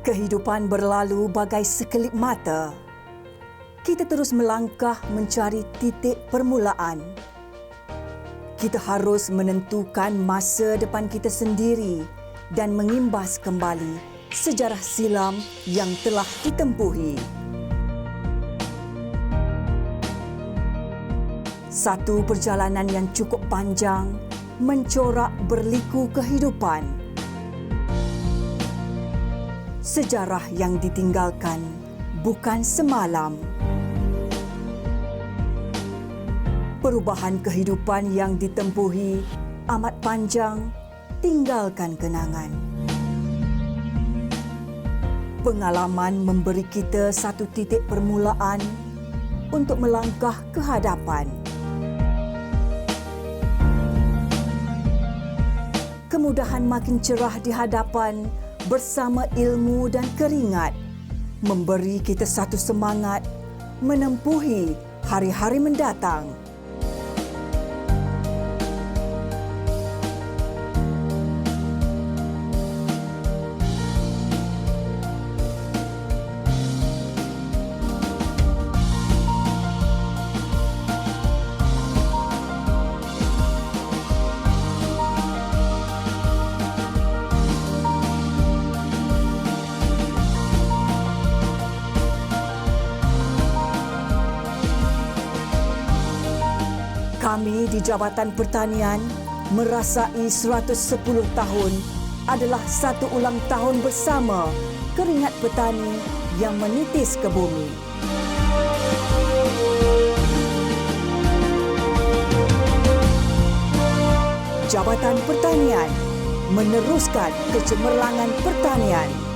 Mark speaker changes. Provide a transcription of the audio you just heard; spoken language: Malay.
Speaker 1: Kehidupan berlalu bagai sekelip mata. Kita terus melangkah mencari titik permulaan. Kita harus menentukan masa depan kita sendiri dan mengimbas kembali sejarah silam yang telah ditempuhi. Satu perjalanan yang cukup panjang mencorak berliku kehidupan. Sejarah yang ditinggalkan bukan semalam. Perubahan kehidupan yang ditempuhi amat panjang, tinggalkan kenangan. Pengalaman memberi kita satu titik permulaan untuk melangkah ke hadapan. Kemudahan makin cerah di hadapan bersama ilmu dan keringat memberi kita satu semangat menempuhi hari-hari mendatang. Kami di Jabatan Pertanian merasai 110 tahun adalah satu ulang tahun bersama keringat petani yang menitis ke bumi. Jabatan Pertanian meneruskan kecemerlangan pertanian.